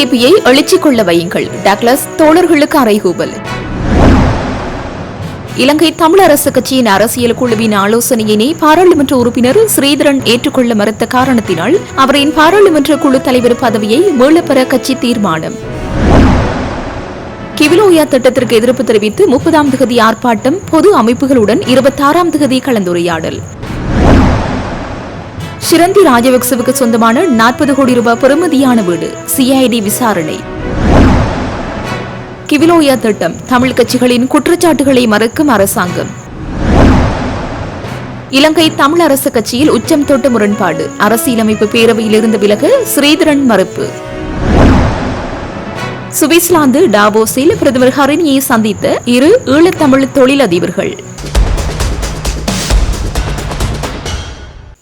இபிடிபியை அழிச்சிக் கொள்ள வையுங்கள். டக்ளஸ் தோழர்களுக்கு அறைகூவல். இலங்கை தமிழ் அரசு கட்சியின் அரசியல் குழுவின் ஆலோசனையினை பாராளுமன்ற உறுப்பினர் ஸ்ரீதரன் ஏற்றுக்கொள்ள மறுத்த காரணத்தினால் அவரின் பாராளுமன்ற குழு தலைவர் பதவியை மீளப்பெற கட்சி தீர்மானம். கிவிலோயா திட்டத்திற்கு எதிர்ப்பு தெரிவித்து முப்பதாம் திகதி ஆர்ப்பாட்டம் பொது அமைப்புகளுடன் இருபத்தாறாம் திகதி கலந்துரையாடல். ஷிரந்தி ராஜபக்சவுக்கு சொந்தமான நாற்பது கோடி ரூபாய் பெறுமதியான வீடு சிஐடி விசாரணை. கிவிலோயா திட்டம் தமிழ் கட்சிகளின் குற்றச்சாட்டுகளை மறுக்கும் அரசாங்கம். இலங்கை தமிழ் அரசு கட்சியில் உச்சம் தொட்ட முரண்பாடு அரசியலமைப்பு பேரவையில் இருந்து விலக ஸ்ரீதரன் மறுப்பு. சுவிட்சர்லாந்து டாவோஸில் பிரதமர் ஹரினியை சந்தித்த இரு ஈழத்தமிழ் தொழிலதிபர்கள்.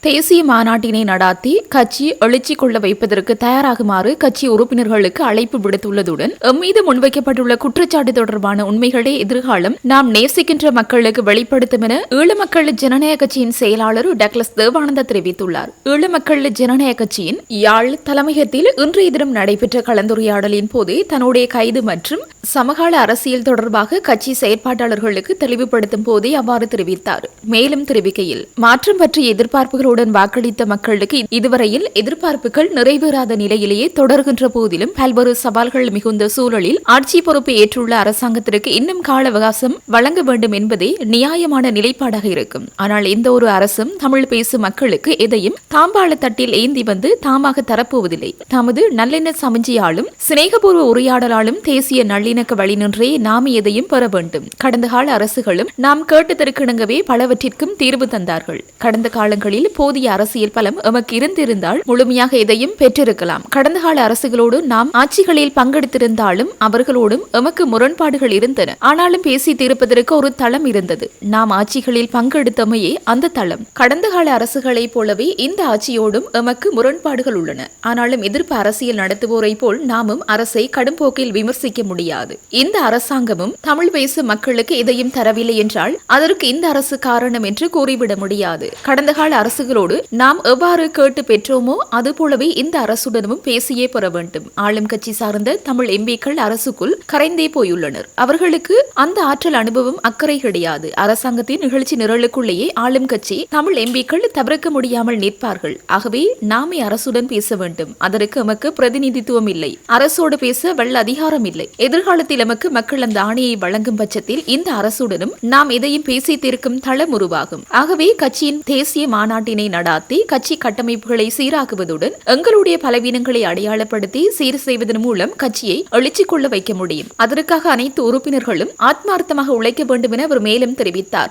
தேசிய மாநாட்டினை நடாத்தி கட்சி எழுச்சி கொள்ள வைப்பதற்கு தயாராகுமாறு கட்சி உறுப்பினர்களுக்கு அழைப்பு விடுத்துள்ளதுடன் எம்மீது முன்வைக்கப்பட்டுள்ள குற்றச்சாட்டு தொடர்பான உண்மைகளே எதிர்காலம் நாம் நேசிக்கின்ற மக்களுக்கு வெளிப்படுத்தும் என ஈழ மக்கள் ஜனநாயக கட்சியின் செயலாளர் டக்ளஸ் தேவானந்தா தெரிவித்துள்ளார். ஈழ மக்கள் ஜனநாயக கட்சியின் யாழ் தலைமையகத்தில் இன்றைய தினம் நடைபெற்ற கலந்துரையாடலின் போது தன்னுடைய கைது மற்றும் சமகால அரசியல் தொடர்பாக கட்சி செயற்பாட்டாளர்களுக்கு தெளிவுபடுத்தும் போதே அவ்வாறு தெரிவித்தார். மேலும் தெரிவிக்கையில் மாற்றம் பற்றிய எதிர்பார்ப்புகள் ஆதரவுடன் வாக்களித்த மக்களுக்கு இதுவரையில் எதிர்பார்ப்புகள் நிறைவேறாத நிலையிலேயே தொடர்கின்ற போதிலும் பல்வேறு சவால்கள் மிகுந்த சூழலில் ஆட்சி பொறுப்பை ஏற்றுள்ள அரசாங்கத்திற்கு இன்னும் கால அவகாசம் வழங்க வேண்டும் என்பதே நியாயமான நிலைப்பாடாக இருக்கும். ஆனால் எந்த ஒரு அரசும் தமிழ் பேசும் மக்களுக்கு எதையும் தாம்பாள தட்டில் ஏந்தி வந்து தாமாக தரப்போவதில்லை. தமது நல்லெண்ண சமஞ்சியாலும் சிநேகபூர்வ உரையாடலாலும் தேசிய நல்லிணக்க வழி நின்றே நாம் எதையும் பெற வேண்டும். கடந்த கால அரசுகளும் நாம் கேட்டதற்கிணங்கவே பலவற்றிற்கும் தீர்வு தந்தார்கள். கடந்த காலங்களில் போதிய அரசியல் பலம் எமக்கு இருந்திருந்தால் முழுமையாக எதையும் பெற்றிருக்கலாம். கடந்த கால அரசுகளோடு நாம் ஆட்சிகளில் பங்கெடுத்திருந்தாலும் அவர்களோடும் எமக்கு முரண்பாடுகள் இருந்தன. ஆனாலும் பேசி தீர்ப்பதற்கு ஒரு தளம் இருந்தது. நாம் ஆட்சிகளில் பங்கெடுத்தமையே அந்த தளம். கடந்த கால அரசுகளைப் போலவே இந்த ஆட்சியோடும் எமக்கு முரண்பாடுகள் உள்ளன. ஆனாலும் எதிர்ப்பு அரசியல் நடத்துவோரை போல் நாமும் அரசை கடும்போக்கில் விமர்சிக்க முடியாது. இந்த அரசாங்கமும் தமிழ் பேசும் மக்களுக்கு எதையும் தரவில்லை என்றால் அதற்கு இந்த அரசு காரணம் என்று கூறிவிட முடியாது. கடந்த கால அரசு அரசுகளோடு நாம் எவ்வாறு கேட்டு பெற்றோமோ அதுபோலவே இந்த அரசுடனும் பேசியே பெற வேண்டும். ஆளும் கட்சி சார்ந்த தமிழ் எம்பிக்கள் அரசுக்குள் கரைந்தே போயுள்ளனர். அவர்களுக்கு அந்த ஆற்றல் அனுபவம் அக்கறை கிடையாது. அரசாங்கத்தின் நிகழ்ச்சி நிரலுக்குள்ளேயே ஆளும் கட்சி தமிழ் எம்பிக்கள் தவிர்க்க முடியாமல் நிற்பார்கள். ஆகவே நாமே அரசுடன் பேச வேண்டும். அதற்கு எமக்கு பிரதிநிதித்துவம் இல்லை. அரசோடு பேச வெள்ள அதிகாரம் இல்லை. எதிர்காலத்தில் எமக்கு மக்கள் அந்த ஆணையை வழங்கும் பட்சத்தில் இந்த அரசுடனும் நாம் எதையும் பேசி தீர்க்கும் தளம் உருவாகும். ஆகவே கட்சியின் தேசிய மாநாட்டின் நடாத்தி கட்சி கட்டமைப்புகளை சீராக்குவதுடன் எங்களுடைய பலவீனங்களை அடையாளப்படுத்தி சீர் செய்வதன் மூலம் கட்சியை எழுச்சிக் கொள்ள வைக்க முடியும். அதற்காக அனைத்து உறுப்பினர்களும் ஆத்மார்த்தமாக உழைக்க வேண்டும் என அவர் மேலும் தெரிவித்தார்.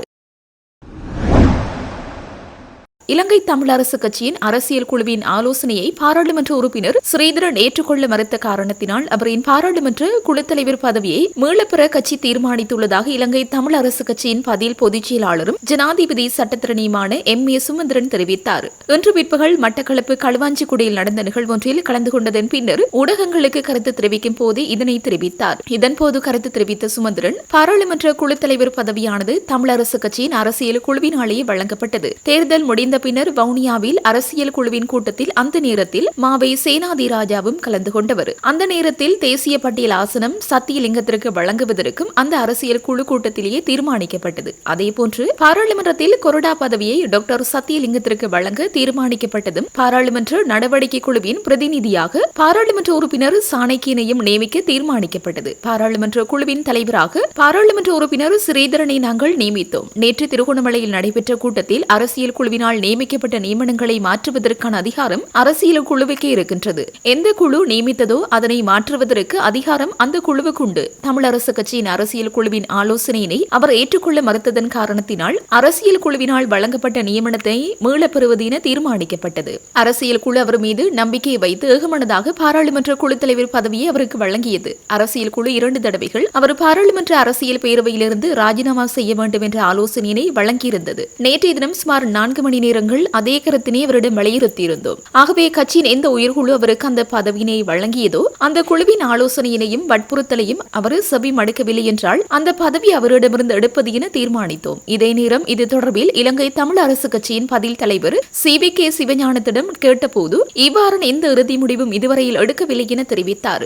இலங்கை தமிழரசு கட்சியின் அரசியல் குழுவின் ஆலோசனையை பாராளுமன்ற உறுப்பினர் ஸ்ரீதரன் ஏற்றுக்கொள்ள மறுத்த காரணத்தினால் அவரின் பாராளுமன்ற குழுத்தலைவர் பதவியை மீளப்பெற கட்சி தீர்மானித்துள்ளதாக இலங்கை தமிழரசு கட்சியின் பதில் பொதுச் செயலாளரும் ஜனாதிபதி சட்டத்திரணியுமான எம். ஏ. சுமந்திரன் தெரிவித்தார். இன்று பிற்பகல் மட்டக்களப்பு களுவாஞ்சிக்குடியில் நடந்த நிகழ்வொன்றில் கலந்து கொண்டதன் பின்னர் ஊடகங்களுக்கு கருத்து தெரிவிக்கும் போது இதனை தெரிவித்தார். இதன்போது கருத்து தெரிவித்த சுமந்திரன் பாராளுமன்ற குழு தலைவர் பதவியானது தமிழரசு கட்சியின் அரசியல் குழுவினாலேயே வழங்கப்பட்டது. தேர்தல் முடிந்த பின்னர் வவுனியாவில் அரசியல் குழுவின் கூட்டத்தில் அந்த நேரத்தில் மாவை சேனாதிராஜாவும் கலந்து கொண்டவர். அந்த நேரத்தில் தேசிய பட்டியல் ஆசனம் சத்தியலிங்கத்திற்கு வழங்குவதற்கும் அந்த அரசியல் குழு கூட்டத்திலேயே தீர்மானிக்கப்பட்டது. அதேபோன்று பாராளுமன்றத்தில் கொறடா பதவியை டாக்டர் சத்தியலிங்கத்திற்கு வழங்க தீர்மானிக்கப்பட்டதும் பாராளுமன்ற நடவடிக்கை குழுவின் பிரதிநிதியாக பாராளுமன்ற உறுப்பினர் சாணக்கியனையும் நியமிக்க தீர்மானிக்கப்பட்டது. பாராளுமன்ற குழுவின் தலைவராக பாராளுமன்ற உறுப்பினர் ஸ்ரீதரனை நாங்கள் நியமித்தோம். நேற்று திருகோணமலையில் நடைபெற்ற கூட்டத்தில் அரசியல் குழுவினால் நியமிக்கப்பட்ட நியமனங்களை மாற்றுவதற்கான அதிகாரம் அரசியல் குழுவுக்கே இருக்கின்றது. எந்த குழு நியமித்ததோ அதனை மாற்றுவதற்கு அதிகாரம் அந்த குழுவுக்கு உண்டு. தமிழரசு கட்சியின் அரசியல் குழுவின் ஆலோசனையினை அவர் ஏற்றுக்கொள்ள மறுத்ததன் காரணத்தினால் அரசியல் குழுவினால் வழங்கப்பட்ட நியமனத்தை மீளப் பெறுவது என தீர்மானிக்கப்பட்டது. அரசியல் குழு அவர் மீது நம்பிக்கையை வைத்து ஏகமனதாக பாராளுமன்ற குழு தலைவர் பதவியை அவருக்கு வழங்கியது. அரசியல் குழு இரண்டு தடவைகள் அவர் பாராளுமன்ற அரசியல் பேரவையிலிருந்து ராஜினாமா செய்ய வேண்டும் என்ற ஆலோசனையினை வழங்கியிருந்தது. நேற்றைய தினம் சுமார் நான்கு மணி நேரம் நேரங்கள் அதே கருத்தினை அவரிடம் வலியுறுத்தியிருந்தோம். ஆகவே கட்சியின் எந்த உயர்குழு அவருக்கு அந்த பதவியினை வழங்கியதோ அந்த குழுவின் ஆலோசனையினையும் வற்புறுத்தலையும் அவர் செவி மடுக்கவில்லை என்றால் அந்த பதவி அவரிடமிருந்து எடுப்பது என தீர்மானித்தோம். இதே நேரம் இது தொடர்பில் இலங்கை தமிழ் அரசு கட்சியின் பதில் தலைவர் சி. வி. கே. சிவஞானத்திடம் கேட்டபோது இவ்வாறு எந்த இறுதி முடிவும் இதுவரையில் எடுக்கவில்லை என தெரிவித்தார்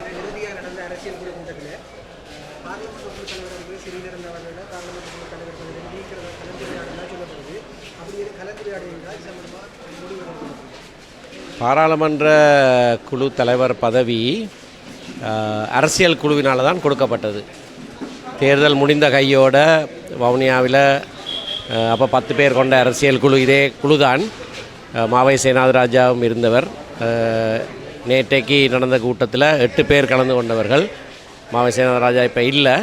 இறுதியாக நடந்த அரசியல் குழு கூட்டத்தில் பார்லிமெண்ட் குழு தலைவர் வந்து சிறீதரன் அவர்களோட பார்லிமெண்ட் குழு தலைவர் பதவியில் நீக்கிறத கலந்துரையாடலாம் சொல்லப்படுது அப்படி இது கலந்துரையாடல் என்றால் இது சம்பந்தமாக முடிவு எடுக்கணும். பாராளுமன்ற குழு தலைவர் பதவி அரசியல் குழுவினால் தான் கொடுக்கப்பட்டது. தேர்தல் முடிந்த கையோட வவுனியாவில் அப்போ பத்து பேர் கொண்ட அரசியல் குழு இதே குழு தான் மாவை சேனாதராஜாவும் இருந்தவர். நேற்றைக்கு நடந்த கூட்டத்தில் எட்டு பேர் கலந்து கொண்டவர்கள். மாவை சேனாதராஜா இப்போ இல்லை.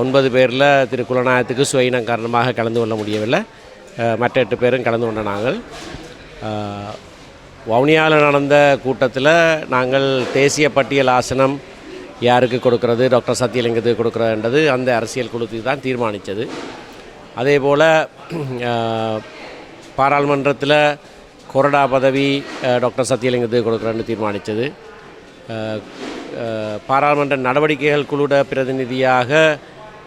ஒன்பது பேரில் திரு குலநாயகத்துக்கு சுயினம் காரணமாக கலந்து கொள்ள முடியவில்லை. மற்ற எட்டு பேரும் கலந்து கொண்ட நாங்கள். வவுனியாவில் நடந்த கூட்டத்தில் நாங்கள் தேசிய பட்டியல் ஆசனம் யாருக்கு கொடுக்கறது டாக்டர் சத்தியலிங்கத்துக்கு கொடுக்குறதுன்றது அந்த அரசியல் குழுத்துக்கு தான் தீர்மானித்தது அதே போல் பாராளுமன்றத்தில் கொரடா பதவி டாக்டர் சத்தியலிங்கத்துக்கு கொடுக்குறேன்னு தீர்மானித்தது பாராளுமன்ற நடவடிக்கைகள் குழுட பிரதிநிதியாக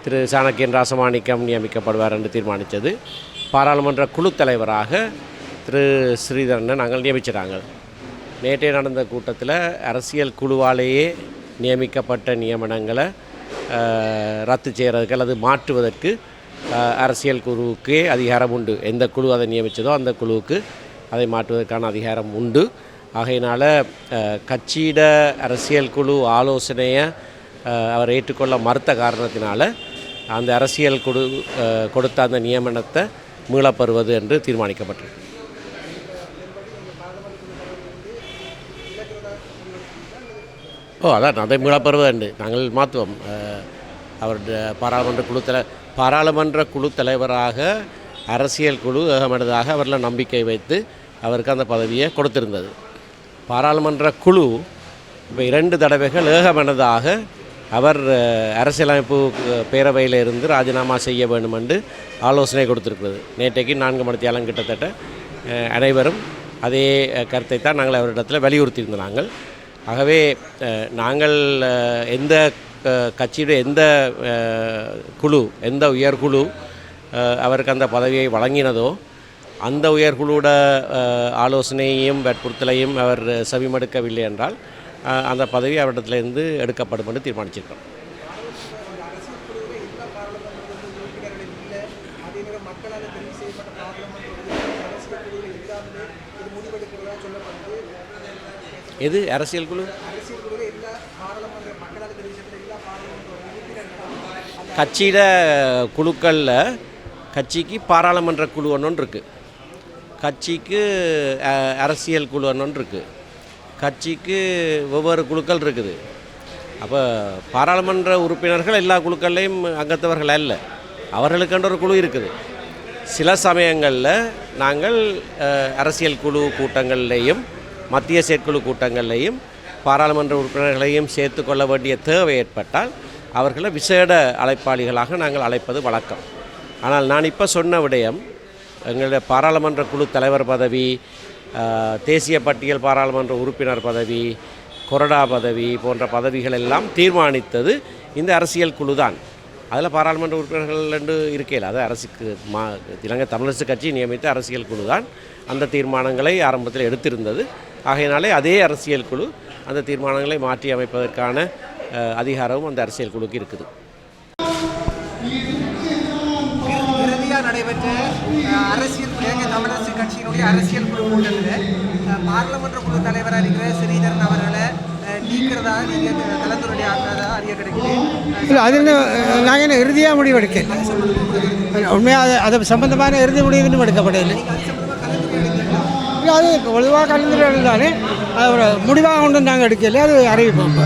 திரு சாணக்கியன் ராசமாணிக்கம் நியமிக்கப்படுவார் என்று தீர்மானித்தது பாராளுமன்ற குழு தலைவராக திரு ஸ்ரீதரனை நாங்கள் நியமிச்சிட்டாங்க. நேற்றே நடந்த கூட்டத்தில் அரசியல் குழுவாலேயே நியமிக்கப்பட்ட நியமனங்களை ரத்து செய்கிறதுக்கு அல்லது மாற்றுவதற்கு அரசியல் குழுவுக்கே அதிகாரம் உண்டு. எந்த குழு அதை நியமித்ததோ அந்த குழுவுக்கு அதை மாற்றுவதற்கான அதிகாரம் உண்டு. ஆகையினால் கட்சியிட அரசியல் குழு ஆலோசனையை அவர் ஏற்றுக்கொள்ள மறுத்த காரணத்தினால அந்த அரசியல் குழு கொடுத்த அந்த நியமனத்தை மீளப்பெறுவது என்று தீர்மானிக்கப்பட்டிருக்கு. ஓ அதான் அதை மீளப்பெறுவது நாங்கள் மாற்றுவோம் அஹ், அவருடைய பாராளுமன்ற குழு தலை பாராளுமன்ற குழு தலைவராக அரசியல் குழு ஏகமனதாக அவரில் நம்பிக்கை வைத்து அவருக்கு அந்த பதவியை கொடுத்திருந்தது. பாராளுமன்ற குழு இப்போ இரண்டு தடவைகள் ஏகமனதாக அவர் அரசியலமைப்பு பேரவையில் இருந்து ராஜினாமா செய்ய வேண்டும் என்று ஆலோசனை கொடுத்துருக்கிறது. நேற்றைக்கு நான்கு மணித்தியாலம் கிட்டத்தட்ட அனைவரும் அதே கருத்தை தான் நாங்கள் அவரிடத்தில் வலியுறுத்தியிருந்தோம் நாங்கள். ஆகவே நாங்கள் எந்த கட்சியுடைய எந்த குழு எந்த உயர்குழு அவருக்கு அந்த பதவியை வழங்கினதோ அந்த உயர்குழுவோட ஆலோசனையையும் வற்புறுத்தலையும் அவர் செவிமடுக்கவில்லை என்றால் அந்த பதவி அவரிடத்திலிருந்து எடுக்கப்படும் என்று தீர்மானிச்சிருக்கிறோம் அதே நேரம் மக்களால் தெரிவு செய்யப்பட்ட பார்லிமெண்ட் உறுப்பினர்கள் அரசியல் குழுவில் இல்லாமலே இது முடிவெடுக்கிறதா சொல்லப்படுது எது? அரசியல் குழு? அரசியல் கட்சியிட குழுக்களில் கட்சிக்கு பாராளுமன்ற குழு ஒன்று இருக்குது கட்சிக்கு அரசியல் குழு ஒன்று இருக்குது கட்சிக்கு ஒவ்வொரு குழுக்கள் இருக்குது. அப்போ பாராளுமன்ற உறுப்பினர்கள் எல்லா குழுக்கள்லையும் அங்கத்தவர்கள் அல்ல. அவர்களுக்கென்ற ஒரு குழு இருக்குது. சில சமயங்களில் நாங்கள் அரசியல் குழு கூட்டங்கள்லேயும் மத்திய செயற்குழு கூட்டங்கள்லேயும் பாராளுமன்ற உறுப்பினர்களையும் சேர்த்து கொள்ள வேண்டிய தேவை ஏற்பட்டால் அவர்களை விசேட அழைப்பாளிகளாக நாங்கள் அழைப்பது வழக்கம். ஆனால் நான் இப்போ சொன்ன விடயம் எங்களுடைய பாராளுமன்ற குழு தலைவர் பதவி தேசிய பட்டியல் பாராளுமன்ற உறுப்பினர் பதவி கொரடா பதவி போன்ற பதவிகள் எல்லாம் தீர்மானித்தது இந்த அரசியல் குழு தான். அதில் பாராளுமன்ற உறுப்பினர்கள் என்று இருக்கையில் அது அரசுக்கு மா இலங்கை தமிழரசு கட்சி நியமித்த அரசியல் குழு தான். அந்த தீர்மானங்களை ஆரம்பத்தில் எடுத்திருந்தது. ஆகையினாலே அதே அரசியல் குழு அந்த தீர்மானங்களை மாற்றி அமைப்பதற்கான அதிகாரமும் அந்த அரசியல் குழுக்கு இருக்குது. இறுதியாக நடைபெற்ற அரசியல் இலங்கை தமிழரசு கட்சியினுடைய அரசியல் குழு கூட்டத்தில் பாராளுமன்ற குழு தலைவராக இருக்கிற ஸ்ரீதரன் அவர்களை நீக்கிறதா நீங்கள் கலந்துரையாடுறதா அறிய கிடைக்குது. இல்லை அது என்ன இறுதியாக முடிவெடுக்க உண்மையாக அது அது சம்பந்தமான இறுதி முடிவு இன்னும் எடுக்கப்படவில்லை இல்லை அது பொதுவாக கலந்துரையாடல் தானே அது ஒரு முடிவாக ஒன்றும் நாங்கள் எடுக்கல அது அறிவிப்போம்.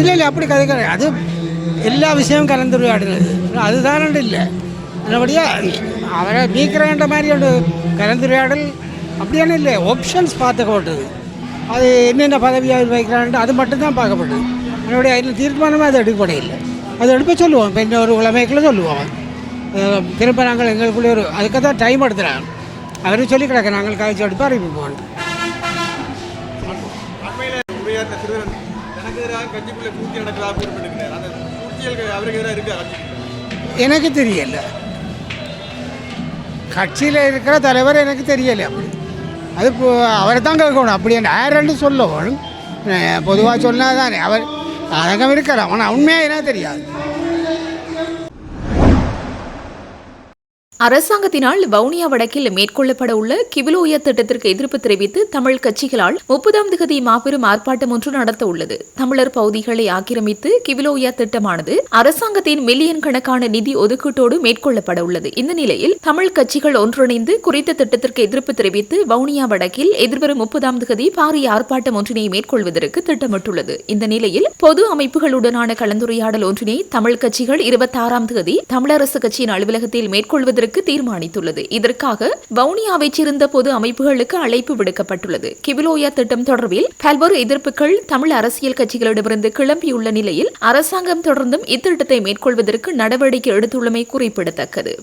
இல்லை இல்லை அப்படி கதை கிடையாது. அது எல்லா விஷயமும் கலந்துரையாடுறது அதுதான் இல்லை. நல்லபடியாக அவரை நீக்கிறேன்ற மாதிரி ஒரு கலந்துரையாடல் அப்படியான இல்லை. ஆப்ஷன்ஸ் பார்த்துக்கப்பட்டது அது என்னென்ன பதவியாக வைக்கிறான்ட்டு அது மட்டும்தான் பார்க்கப்பட்டது. என்னுடைய அதில் தீர்மானமாக அது எடுக்கப்படையில்லை அது அதை எடுப்ப சொல்லுவோம். இப்போ இன்னொரு உலமைக்குள்ளே சொல்லுவோம். திரும்ப நாங்கள் எங்களுக்குள்ளே ஒரு அதுக்கு தான் டைம் எடுத்துறாங்க. அவரும் சொல்லி கிடக்க நாங்கள் காய்ச்சி எடுப்போம் அறிவிப்போம் எனக்கு தெரியல. கட்சியில் இருக்கிற தலைவர் எனக்கு தெரியல. அப்படி அது அவரை தான் கேட்கணும். அப்படி யாருன்னு சொல்லணும் பொதுவாக சொன்னால் தானே அவர் அதங்கம் இருக்கிறான் ஆனால் உண்மையாக என்ன தெரியாது. அரசாங்கத்தினால் வவுனியா வடக்கில் மேற்கொள்ளப்பட உள்ள கிவிலோய திட்டத்திற்கு எதிர்ப்பு தெரிவித்து தமிழ் கட்சிகளால் முப்பதாம் திகதி மாபெரும் ஆர்ப்பாட்டம் ஒன்று நடத்த உள்ளது. தமிழர் பகுதிகளை ஆக்கிரமித்து கிவிலோயா திட்டமானது அரசாங்கத்தின் மில்லியன் கணக்கான நிதி ஒதுக்கீட்டோடு மேற்கொள்ளப்பட உள்ளது. இந்த நிலையில் தமிழ் கட்சிகள் ஒன்றிணைந்து குறித்த திட்டத்திற்கு எதிர்ப்பு தெரிவித்து வவுனியா வடக்கில் எதிர்வரும் முப்பதாம் திகதி பாரிய ஆர்ப்பாட்டம் ஒன்றினை மேற்கொள்வதற்கு திட்டமிட்டுள்ளது. இந்த நிலையில் பொது அமைப்புகளுடனான கலந்துரையாடல் ஒன்றினை தமிழ் கட்சிகள் இருபத்தாறாம் தேதி தமிழரசு கட்சியின் அலுவலகத்தில் மேற்கொள்வதற்கு தீர்மானித்துள்ளது. இதற்காக வவுனியாவைச் சேர்ந்த பொது அமைப்புகளுக்கு அழைப்பு விடுக்கப்பட்டுள்ளது. கிபிலோயா திட்டம் தொடர்பில் பல்வேறு எதிர்ப்புகள் தமிழ் அரசியல் கட்சிகளிடமிருந்து கிளம்பியுள்ள நிலையில் அரசாங்கம் தொடர்ந்தும் இத்திட்டத்தை மேற்கொள்வதற்கு நடவடிக்கை எடுத்துள்ளமை குறிப்பிடத்தக்கது.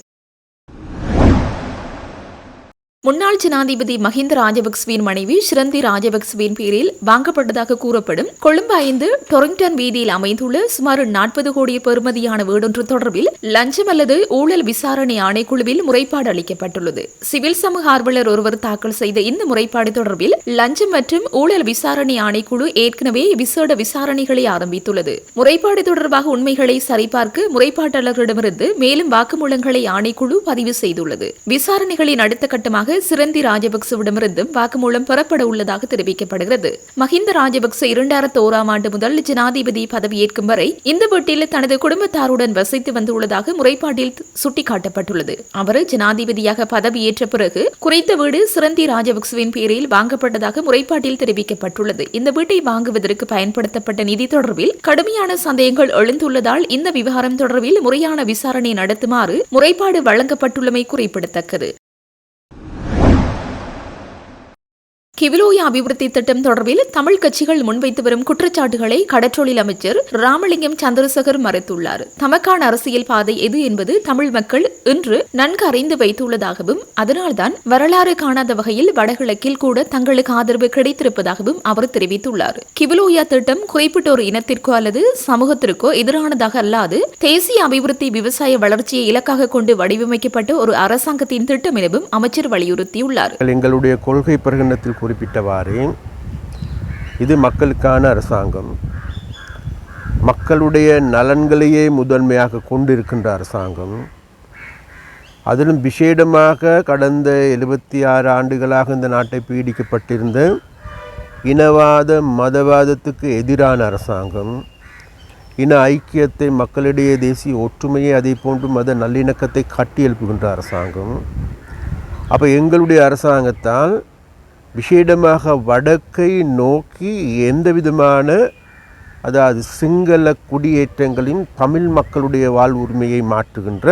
முன்னாள் ஜனாதிபதி மஹிந்த ராஜபக்சவின் மனைவி ஸ்ரந்தி ராஜபக்சவின் பேரில் வாங்கப்பட்டதாக கூறப்படும் கொழும்பு ஐந்து டொரிங்டன் வீதியில் அமைந்துள்ள சுமார் நாற்பது கோடி பெறுமதியான வீடொன்று தொடர்பில் லஞ்சம் அல்லது ஊழல் விசாரணை ஆணைக்குழுவில் முறைப்பாடு அளிக்கப்பட்டுள்ளது. சிவில் சமூக ஆர்வலர் ஒருவர் தாக்கல் செய்த இந்த முறைப்பாடு தொடர்பில் லஞ்சம் மற்றும் ஊழல் விசாரணை ஆணைக்குழு ஏற்கனவே விசேட விசாரணைகளை ஆரம்பித்துள்ளது. முறைப்பாடு தொடர்பாக உண்மைகளை சரிபார்க்க முறைப்பாட்டாளர்களிடமிருந்து மேலும் வாக்குமூலங்களை ஆணைக்குழு பதிவு செய்துள்ளது. விசாரணைகளின் அடுத்த கட்டமாக சிரந்தி ராஜபக்சவிடமிருந்தும் வாக்குமூலம் பெறப்பட உள்ளதாக தெரிவிக்கப்படுகிறது. மஹிந்த ராஜபக்ச இரண்டாயிரத்து ஓராம் ஆண்டு முதல் ஜனாதிபதி பதவியேற்கும் வரை இந்த வீட்டில் தனது குடும்பத்தாருடன் வசித்து வந்துள்ளதாக முறைப்பாட்டில் சுட்டிக்காட்டப்பட்டுள்ளது. அவர் ஜனாதிபதியாக பதவியேற்ற பிறகு குறைத்த வீடு சிரந்தி ராஜபக்சவின் பேரில் வாங்கப்பட்டதாக முறைப்பாட்டில் தெரிவிக்கப்பட்டுள்ளது. இந்த வீட்டை வாங்குவதற்கு பயன்படுத்தப்பட்ட நிதி தொடர்பில் கடுமையான சந்தேகங்கள் எழுந்துள்ளதால் இந்த விவகாரம் தொடர்பில் முறையான விசாரணை நடத்துமாறு முறைப்பாடு வழங்கப்பட்டுள்ளமை குறிப்பிடத்தக்கது. கிவிலோயா அபிவிருத்தி திட்டம் தொடர்பில் தமிழ் கட்சிகள் முன்வைத்து வரும் குற்றச்சாட்டுகளை கடற்றொழில் அமைச்சர் ராமலிங்கம் சந்திரசேகர் மறுத்துள்ளார். தமக்கான அரசியல் பாதை எது என்பது தமிழ் மக்கள் இன்று நன்கு அறிந்து வைத்துள்ளதாகவும் அதனால்தான் வரலாறு காணாத வகையில் வடகிழக்கில் கூட தங்களுக்கு ஆதரவு கிடைத்திருப்பதாகவும் அவர் தெரிவித்துள்ளார். கிவிலோயா திட்டம் குறிப்பிட்ட ஒரு இனத்திற்கோ அல்லது சமூகத்திற்கோ எதிரானதாக அல்லாது தேசிய அபிவிருத்தி விவசாய வளர்ச்சியை இலக்காக கொண்டு வடிவமைக்கப்பட்ட ஒரு அரசாங்கத்தின் திட்டம் எனவும் அமைச்சர் வலியுறுத்தியுள்ளார். எங்களுடைய கொள்கை பிரகடனத்தில் குறிப்பிட்டவாறு இது மக்களுக்கான அரசாங்கம். மக்களுடைய நலன்களையே முதன்மையாக கொண்டிருக்கின்ற அரசாங்கம். அதிலும் விசேடமாக கடந்த எழுபத்தி ஆறு ஆண்டுகளாக இந்த நாட்டை பீடிக்கப்பட்டிருந்த இனவாத மதவாதத்துக்கு எதிரான அரசாங்கம். இன ஐக்கியத்தை மக்களிடையே தேசிய ஒற்றுமையை அதே போன்று மத நல்லிணக்கத்தை கட்டியெழுப்புகின்ற அரசாங்கம். அப்போ எங்களுடைய அரசாங்கத்தால் விசேடமாக வடக்கை நோக்கி எந்த விதமான அதாவது சிங்கள குடியேற்றங்களின் தமிழ் மக்களுடைய வாழ் உரிமையை மாற்றுகின்ற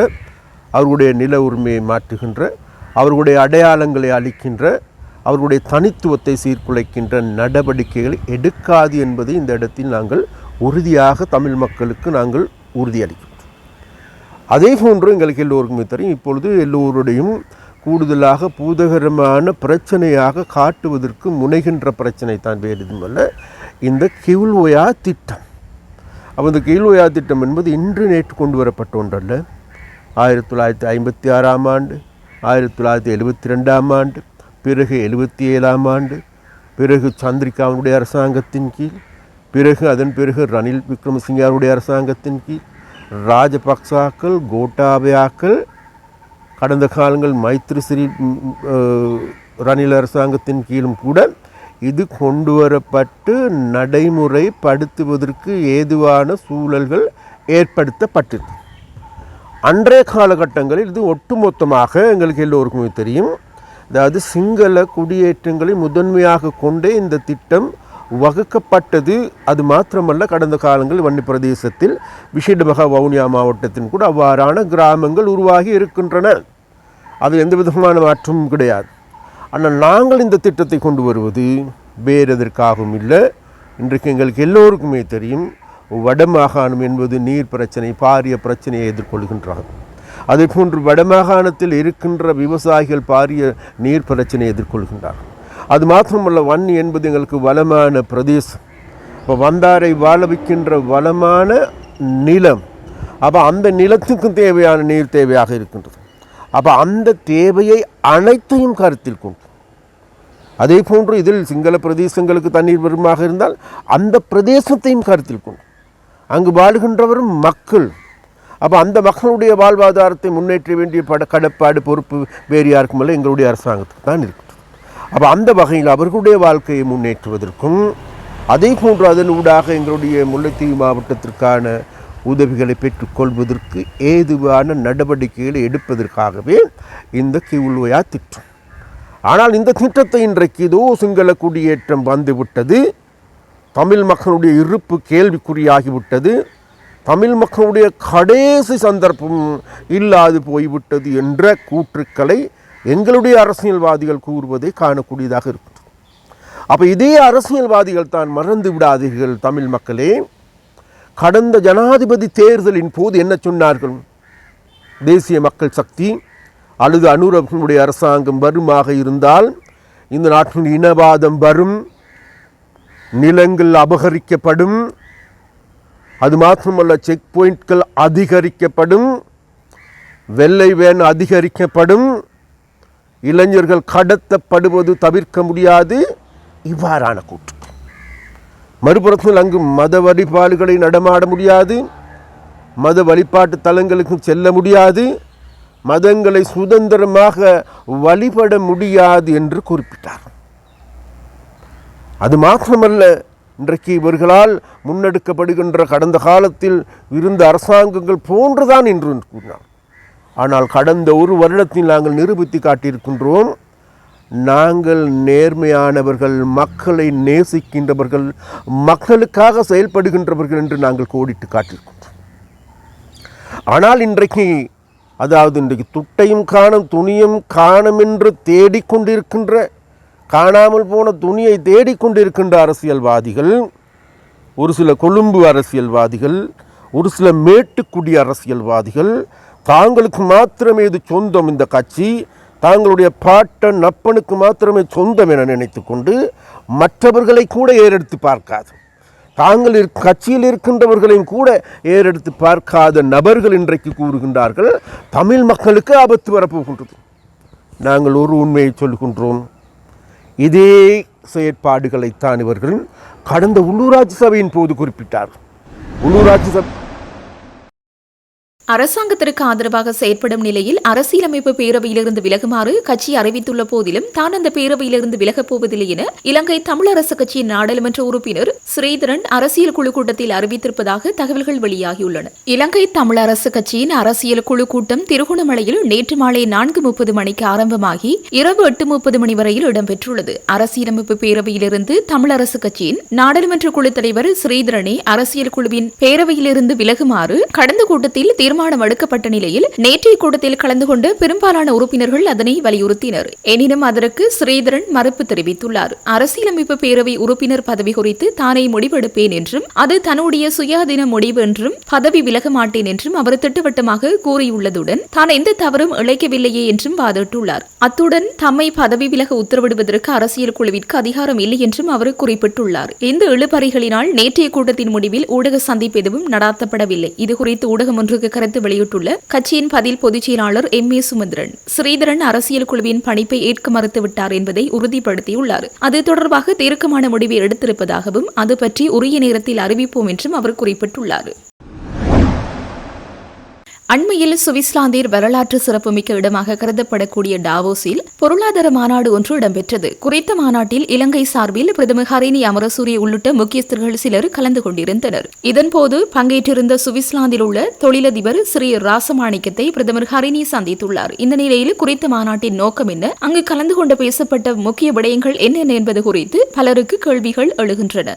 அவர்களுடைய நில உரிமையை மாற்றுகின்ற அவர்களுடைய அடையாளங்களை அளிக்கின்ற அவர்களுடைய தனித்துவத்தை சீர்குலைக்கின்ற நடவடிக்கைகளை எடுக்காது என்பதை இந்த இடத்தில் நாங்கள் உறுதியாக தமிழ் மக்களுக்கு நாங்கள் உறுதியளிக்கின்றோம் அதே போன்று எங்களுக்கு எல்லோருக்குமே தெரியும் இப்பொழுது எல்லோருடையும் கூடுதலாக பூதகரமான பிரச்சனையாக காட்டுவதற்கு முனைகின்ற பிரச்சனை தான் வேறு இதுமல்ல இந்த கிவுல்ஓயா திட்டம். அப்போ இந்த கிவுல்ஓயா திட்டம் என்பது இன்று நேற்று கொண்டு வரப்பட்ட ஒன்றல்ல. ஆயிரத்தி தொள்ளாயிரத்தி ஐம்பத்தி ஆறாம் ஆண்டு ஆயிரத்தி தொள்ளாயிரத்தி எழுபத்தி ரெண்டாம் ஆண்டு பிறகு எழுபத்தி ஏழாம் ஆண்டு பிறகு சந்திரிகாவுடைய அரசாங்கத்தின் கீழ் பிறகு அதன் பிறகு ரணில் விக்ரமசிங்காருடைய அரசாங்கத்தின் கீழ் ராஜபக்சாக்கள் கோட்டாபயாக்கள் கடந்த காலங்கள் மைத்ரிசிறி ம், ரணில் அரசாங்கத்தின் கீழும் கூட இது கொண்டு வரப்பட்டு நடைமுறைப்படுத்துவதற்கு ஏதுவான சூழல்கள் ஏற்படுத்தப்பட்டது அன்றைய காலகட்டங்களில் இது ஒட்டுமொத்தமாக எங்களுக்கு எல்லோருக்குமே தெரியும். அதாவது சிங்கள குடியேற்றங்களை முதன்மையாக கொண்டே இந்த திட்டம் வகுக்கப்பட்டது. அது மாத்திரமல்ல கடந்த காலங்களில் வன்னி பிரதேசத்தில் விஷேடமாக வவுனியா மாவட்டத்தின் கூட அவ்வாறான கிராமங்கள் உருவாகி இருக்கின்றன. அது எந்த விதமான மாற்றமும் கிடையாது. ஆனால் நாங்கள் இந்த திட்டத்தை கொண்டு வருவது வேறு எதற்காகவும் இல்லை. இன்றைக்கு எங்களுக்கு எல்லோருக்குமே தெரியும் வடமாகாணம் என்பது நீர் பிரச்சனை பாரிய பிரச்சனையை எதிர்கொள்கின்றார்கள் அதே போன்று வடமாகாணத்தில் இருக்கின்ற விவசாயிகள் பாரிய நீர் பிரச்சனையை எதிர்கொள்கின்றார்கள் அது மாத்திரமல்ல வன்னி என்பது எங்களுக்கு வளமான பிரதேசம். இப்போ வந்தாரை வாழ வைக்கின்ற வளமான நிலம் அப்போ அந்த நிலத்துக்கும் தேவையான நீர் தேவையாக இருக்கின்றது. அப்போ அந்த தேவையை அனைத்தையும் கருத்தில் கொண்டு. அதே போன்று இதில் சிங்கள பிரதேசங்களுக்கு தண்ணீர் வருமாக இருந்தால் அந்த பிரதேசத்தையும் கருத்தில் கொண்டு. அங்கு வாழுகின்றவரும் மக்கள். அப்போ அந்த மக்களுடைய வாழ்வாதாரத்தை முன்னேற்ற வேண்டிய பட கடப்பாடு பொறுப்பு வேறு யாருக்கும் அல்ல எங்களுடைய அரசாங்கத்துக்கு தான் இருக்குது. அப்போ அந்த வகையில் அவர்களுடைய வாழ்க்கையை முன்னேற்றுவதற்கும் அதே போன்று அதன் ஊடாக எங்களுடைய முல்லைத்தீவு மாவட்டத்திற்கான உதவிகளை பெற்றுக்கொள்வதற்கு ஏதுவான நடவடிக்கைகளை எடுப்பதற்காகவே இந்த கிவுல்வையா திட்டம். ஆனால் இந்த திட்டத்தை இன்றைக்கு இதோ சிங்கள குடியேற்றம் வந்துவிட்டது. தமிழ் மக்களுடைய இருப்பு கேள்விக்குறியாகிவிட்டது. தமிழ் மக்களுடைய கடைசி சந்தர்ப்பம் இல்லாது போய்விட்டது என்ற கூற்றுக்களை எங்களுடைய அரசியல்வாதிகள் கூறுவதை காணக்கூடியதாக இருக்கிறது அப்போ இதே அரசியல்வாதிகள் தான் மறந்து விடாதீர்கள் தமிழ் மக்களே. கடந்த ஜனாதிபதி தேர்தலின் போது என்ன சொன்னார்கள்? தேசிய மக்கள் சக்தி அல்லது அனுரவனுடைய அரசாங்கம் வருமாக இருந்தால் இந்த நாட்டில் இனவாதம் வரும் நிலங்கள் அபகரிக்கப்படும் அது மாத்திரமல்ல செக் பாயிண்ட்கள் அதிகரிக்கப்படும் வெள்ளை வேன் அதிகரிக்கப்படும் இளைஞர்கள் கடத்தப்படுவது தவிர்க்க முடியாது. இவ்வாறான கூற்று. மறுபுறத்தில் அங்கு மத வழிபாடுகளை நடமாட முடியாது. மத வழிபாட்டு தலங்களுக்கு செல்ல முடியாது. மதங்களை சுதந்திரமாக வழிபட முடியாது என்று குறிப்பிட்டார். அது மாத்திரமல்ல இன்றைக்கு இவர்களால் முன்னெடுக்கப்படுகின்ற கடந்த காலத்தில் இருந்த அரசாங்கங்கள் போன்றுதான் என்று கூறினார். ஆனால் கடந்த ஒரு வருடத்தில் நாங்கள் நிரூபித்து காட்டியிருக்கின்றோம் நாங்கள் நேர்மையானவர்கள் மக்களை நேசிக்கின்றவர்கள் மக்களுக்காக செயல்படுகின்றவர்கள் என்று நாங்கள் கோடிட்டு காட்டியிருக்கின்றோம் ஆனால் இன்றைக்கு அதாவது இன்றைக்கு துட்டையும் காணும் துணியும் காணும் என்று தேடிக்கொண்டிருக்கின்ற காணாமல் போன துணியை தேடிக்கொண்டிருக்கின்ற அரசியல்வாதிகள் ஒரு சில கொழும்பு அரசியல்வாதிகள் ஒரு சில மேட்டுக்குடி அரசியல்வாதிகள் தாங்களுக்கு மாத்திரமே இது சொந்தம் இந்த கட்சி. தாங்களுடைய பாட்டன் நப்பனுக்கு மாத்திரமே சொந்தம் என நினைத்து கொண்டு மற்றவர்களை கூட ஏறெடுத்து பார்க்காது. தாங்கள் கட்சியில் இருக்கின்றவர்களையும் கூட ஏறெடுத்து பார்க்காத நபர்கள் இன்றைக்கு கூறுகின்றார்கள். தமிழ் மக்களுக்கு ஆபத்து வரப்போகின்றது. நாங்கள் ஒரு உண்மையை சொல்கின்றோம். இதே செயற்பாடுகளைத்தான் இவர்கள் கடந்த உள்ளூராட்சி சபையின் போது குறிப்பிட்டார் உள்ளூராட்சி சபை அரசாங்கத்திற்கு ஆதரவாக செயற்படும் நிலையில் அரசியலமைப்பு பேரவையிலிருந்து விலகுமாறு கட்சி அறிவித்துள்ள போதிலும் தான் அந்த பேரவையிலிருந்து விலகப் போவதில்லை என இலங்கை தமிழரசு கட்சியின் நாடாளுமன்ற உறுப்பினர் ஸ்ரீதரன் அரசியல் குழு கூட்டத்தில் அறிவித்திருப்பதாக தகவல்கள் வெளியாகியுள்ளன. இலங்கை தமிழரசு கட்சியின் அரசியல் குழு கூட்டம் திருகோணமலையில் நேற்று மாலை நான்கு முப்பது மணிக்கு ஆரம்பமாகி இரவு எட்டு முப்பது மணி வரையில் இடம்பெற்றுள்ளது. அரசியலமைப்பு பேரவையிலிருந்து தமிழரசு கட்சியின் நாடாளுமன்ற குழு தலைவர் ஸ்ரீதரனை அரசியல் குழுவின் பேரவையிலிருந்து விலகுமாறு கடந்த கூட்டத்தில் தீர்மானம் எடுக்கப்பட்ட நிலையில் நேற்றைய கூட்டத்தில் கலந்து கொண்டு பெரும்பாலான உறுப்பினர்கள் அதனை வலியுறுத்தினர். எனினும் அதற்கு ஸ்ரீதரன் மறுப்பு தெரிவித்துள்ளார். அரசியலமைப்பு பேரவை உறுப்பினர் பதவி குறித்து தானே முடிவெடுப்பேன் என்றும் அது தன்னுடைய சுயாதீன முடிவு என்றும் பதவி விலக மாட்டேன் என்றும் அவர் திட்டவட்டமாக கூறியுள்ளதுடன் தான் எந்த தவறும் இழைக்கவில்லையே என்றும் வாதிட்டுள்ளார். அத்துடன் தம்மை பதவி விலக உத்தரவிடுவதற்கு அரசியல் குழுவிற்கு அதிகாரம் இல்லை என்றும் அவர் குறிப்பிட்டுள்ளார். இந்த இழுபறிகளினால் நேற்றைய கூட்டத்தின் முடிவில் ஊடக சந்திப்பு எதுவும் நடாத்தப்படவில்லை. இதுகுறித்து ஊடகம் ஒன்றுக்கு தினகரத்து வெளியிட்டுள்ள கட்சியின் பதில் பொதுச் செயலாளர் எம். ஏ. சுமந்திரன் ஸ்ரீதரன் அரசியல் குழுவின் பணிப்பை ஏற்க மறுத்துவிட்டார் என்பதை உறுதிப்படுத்தியுள்ளார். அது தொடர்பாக தீர்க்கமான முடிவை எடுத்திருப்பதாகவும் அது பற்றி உரிய நேரத்தில் அறிவிப்போம் என்றும் அவர் குறிப்பிட்டுள்ளார். அண்மையில் சுவிஸ்லாந்தில் வரலாற்று சிறப்புமிக்க இடமாக கருதப்படக்கூடிய டாவோஸில் பொருளாதார மாநாடு ஒன்று இடம்பெற்றது. குறித்த மாநாட்டில் இலங்கை சார்பில் பிரதமர் ஹரிணி அமரசூரிய உள்ளிட்ட முக்கியஸ்தர்கள் சிலர் கலந்து கொண்டிருந்தனர். இதன்போது பங்கேற்றிருந்த சுவிஸ்லாந்தில் உள்ள தொழிலதிபர் ஸ்ரீ ராசமாணிக்கத்தை பிரதமர் ஹரிணி சந்தித்துள்ளார். இந்த நிலையில் குறித்த மாநாட்டின் நோக்கம் என்ன? அங்கு கலந்து கொண்டு பேசப்பட்ட முக்கிய விடயங்கள் என்னென்ன என்பது குறித்து பலருக்கு கேள்விகள் எழுகின்றன.